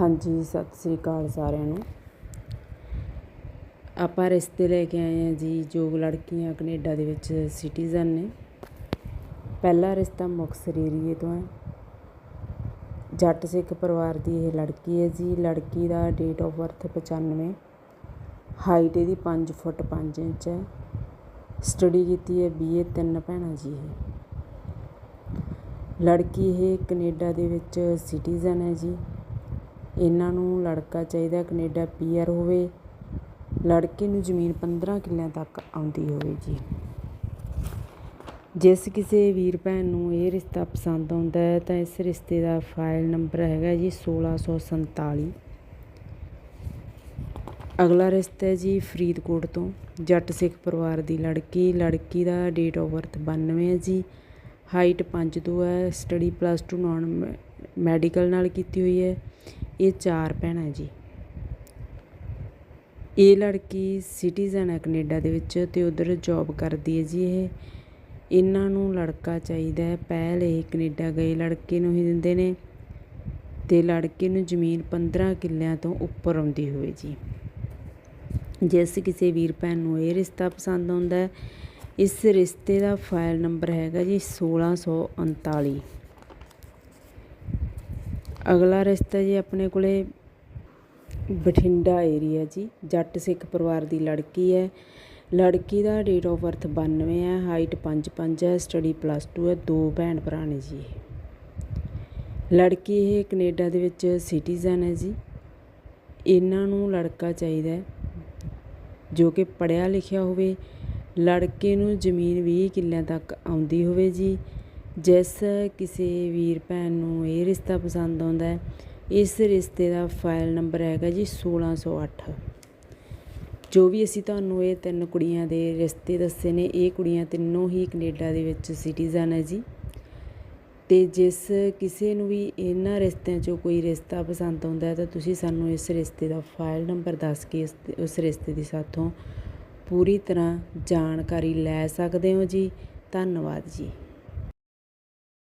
ਹਾਂਜੀ, ਸਤਿ ਸ੍ਰੀ ਅਕਾਲ ਸਾਰਿਆਂ ਨੂੰ। ਆਪਾਂ ਰਿਸ਼ਤੇ ਲੈ ਕੇ ਆਏ ਹਾਂ ਜੀ, ਜੋ ਲੜਕੀਆਂ ਕੈਨੇਡਾ ਦੇ ਵਿੱਚ ਸਿਟੀਜ਼ਨ ਨੇ। ਪਹਿਲਾ ਰਿਸ਼ਤਾ ਮੁਕਤਸਰ ਏਰੀਏ ਤੋਂ ਹੈ। ਜੱਟ ਸਿੱਖ ਪਰਿਵਾਰ ਦੀ ਇਹ ਲੜਕੀ ਹੈ ਜੀ। ਲੜਕੀ ਦਾ ਡੇਟ ਆਫ ਬਰਥ 95 ਹਾਈਟ ਇਹਦੀ 5 ਫੁੱਟ 5 ਇੰਚ ਹੈ। ਸਟੱਡੀ ਕੀਤੀ ਹੈ ਬੀਏ ਤਿੰਨ ਭੈਣਾਂ ਜੀ ਇਹ। ਲੜਕੀ ਇਹ ਕੈਨੇਡਾ ਦੇ ਵਿੱਚ ਸਿਟੀਜ਼ਨ ਹੈ ਜੀ। ਇਹਨਾਂ ਨੂੰ ਲੜਕਾ ਚਾਹੀਦਾ ਕੈਨੇਡਾ ਪੀਆਰ ਹੋਵੇ। ਲੜਕੇ ਨੂੰ ਜ਼ਮੀਨ 15 ਕਿੱਲਿਆਂ ਤੱਕ ਆਉਂਦੀ ਹੋਵੇ ਜੀ। ਜਿਸ ਕਿਸੇ ਵੀਰ ਭੈਣ ਨੂੰ ਇਹ ਰਿਸ਼ਤਾ ਪਸੰਦ ਆਉਂਦਾ ਹੈ ਤਾਂ ਇਸ ਰਿਸ਼ਤੇ ਦਾ ਫਾਈਲ ਨੰਬਰ ਹੈਗਾ ਜੀ 1647 ਅਗਲਾ ਰਿਸ਼ਤਾ ਹੈ ਜੀ ਫਰੀਦਕੋਟ ਤੋਂ। ਜੱਟ ਸਿੱਖ ਪਰਿਵਾਰ ਦੀ ਲੜਕੀ। ਲੜਕੀ ਦਾ ਡੇਟ ਆਫ ਬਰਥ 92 ਹੈ ਜੀ। ਹਾਈਟ 5 ਤੋਂ ਹੈ। ਸਟੱਡੀ ਪਲੱਸ 2 ਨਾਨ ਮੈਡੀਕਲ ਨਾਲ ਕੀਤੀ ਹੋਈ ਹੈ। ਇਹ ਚਾਰ ਭੈਣਾਂ ਜੀ। ਇਹ ਲੜਕੀ ਸਿਟੀਜ਼ਨ ਹੈ ਕੈਨੇਡਾ ਦੇ ਵਿੱਚ ਤੇ ਉਧਰ ਜੌਬ ਕਰਦੀ ਹੈ ਜੀ ਇਹ। ਇਹਨਾਂ ਨੂੰ ਲੜਕਾ ਚਾਹੀਦਾ ਹੈ। ਪਹਿਲ ਇਹ ਕੈਨੇਡਾ ਗਏ, ਲੜਕੇ ਨੂੰ ਹੀ ਦਿੰਦੇ ਨੇ ਤੇ ਲੜਕੇ ਨੂੰ ਜ਼ਮੀਨ 15 ਕਿੱਲਿਆਂ ਤੋਂ ਉੱਪਰ ਆਉਂਦੀ ਹੋਵੇ ਜੀ। ਜਿਸ ਕਿਸੇ ਵੀਰ ਭੈਣ ਨੂੰ ਇਹ ਰਿਸ਼ਤਾ ਪਸੰਦ ਆਉਂਦਾ ਹੈ। ਇਸ ਰਿਸ਼ਤੇ ਦਾ ਫਾਈਲ ਨੰਬਰ ਹੈਗਾ ਜੀ 1639 ਅਗਲਾ ਰਿਸ਼ਤਾ ਜੀ ਆਪਣੇ ਕੋਲੇ ਬਠਿੰਡਾ ਏਰੀਆ ਜੀ, ਜੱਟ ਸਿੱਖ ਪਰਿਵਾਰ ਦੀ ਲੜਕੀ ਹੈ। ਲੜਕੀ ਦਾ ਡੇਟ ਆਫ ਬਰਥ 92 ਹੈ ਹਾਈਟ 5'5 ਹੈ ਸਟੱਡੀ ਪਲੱਸ 2 ਹੈ, ਦੋ ਭੈਣ ਭਰਾ ਨੇ ਜੀ ਇਹ। ਲੜਕੀ ਇਹ ਕੈਨੇਡਾ ਦੇ ਵਿੱਚ ਸਿਟੀਜ਼ਨ ਹੈ ਜੀ। ਇਹਨਾਂ ਨੂੰ ਲੜਕਾ ਚਾਹੀਦਾ ਹੈ, ਜੋ ਕਿ ਪੜ੍ਹਿਆ ਲਿਖਿਆ ਹੋਵੇ। ਲੜਕੇ ਨੂੰ ਜ਼ਮੀਨ 20 ਕਿੱਲਿਆਂ ਤੱਕ ਆਉਂਦੀ ਹੋਵੇ ਜੀ। ਜਿਸ ਕਿਸੇ ਵੀਰ ਭੈਣ ਨੂੰ ਇਹ ਰਿਸ਼ਤਾ ਪਸੰਦ ਆਉਂਦਾ ਹੈ, ਇਸ ਰਿਸ਼ਤੇ ਦਾ ਫਾਈਲ ਨੰਬਰ ਹੈਗਾ ਜੀ 1608 ਜੋ ਵੀ ਅਸੀਂ ਤੁਹਾਨੂੰ ਇਹ ਤਿੰਨ ਕੁੜੀਆਂ ਦੇ ਰਿਸ਼ਤੇ ਦੱਸੇ ਨੇ, ਇਹ ਕੁੜੀਆਂ ਤਿੰਨੋਂ ਹੀ ਕੈਨੇਡਾ ਦੇ ਵਿੱਚ ਸਿਟੀਜ਼ਨ ਹੈ ਜੀ। ਤੇ ਜਿਸ ਕਿਸੇ ਨੂੰ ਵੀ ਇਹਨਾਂ ਰਿਸ਼ਤਿਆਂ 'ਚੋਂ ਕੋਈ ਰਿਸ਼ਤਾ ਪਸੰਦ ਆਉਂਦਾ ਹੈ, ਤਾਂ ਤੁਸੀਂ ਸਾਨੂੰ ਇਸ ਰਿਸ਼ਤੇ ਦਾ ਫਾਈਲ ਨੰਬਰ ਦੱਸ ਕੇ ਇਸ ਉਸ ਰਿਸ਼ਤੇ ਦੀ ਸਾਥੋਂ ਪੂਰੀ ਤਰ੍ਹਾਂ ਜਾਣਕਾਰੀ ਲੈ ਸਕਦੇ ਹੋ ਜੀ। ਧੰਨਵਾਦ ਜੀ।